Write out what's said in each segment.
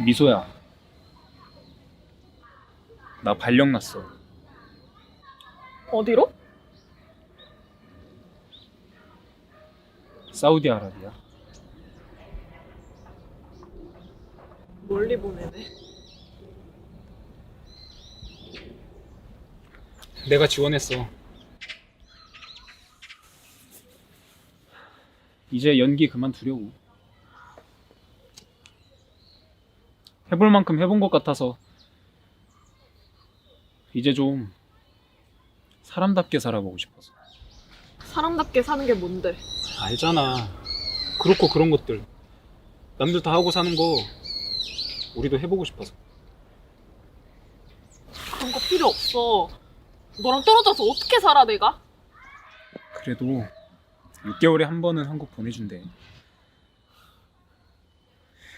미소야. 나 발령 났어. 어디로? 사우디아라비아. 멀리 보내네. 내가 지원했어. 이제 연기 그만 두려고. 해볼 만큼 해본 것 같아서 이제 좀 사람답게 살아보고 싶어서. 사람답게 사는 게 뭔데? 알잖아. 그렇고 그런 것들. 남들 다 하고 사는 거 우리도 해보고 싶어서. 그런 거 필요 없어. 너랑 떨어져서 어떻게 살아 내가? 그래도 6개월에 한 번은 한국 보내준대.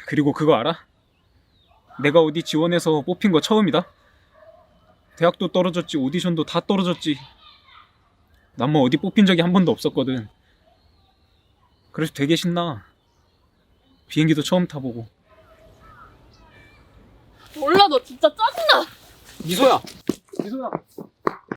그리고 그거 알아? 내가 어디 지원해서 뽑힌 거 처음이다? 대학도 떨어졌지, 오디션도 다 떨어졌지. 난 뭐 어디 뽑힌 적이 한 번도 없었거든. 그래서 되게 신나. 비행기도 처음 타보고. 몰라 너 진짜 짜증나. 미소야! 미소야!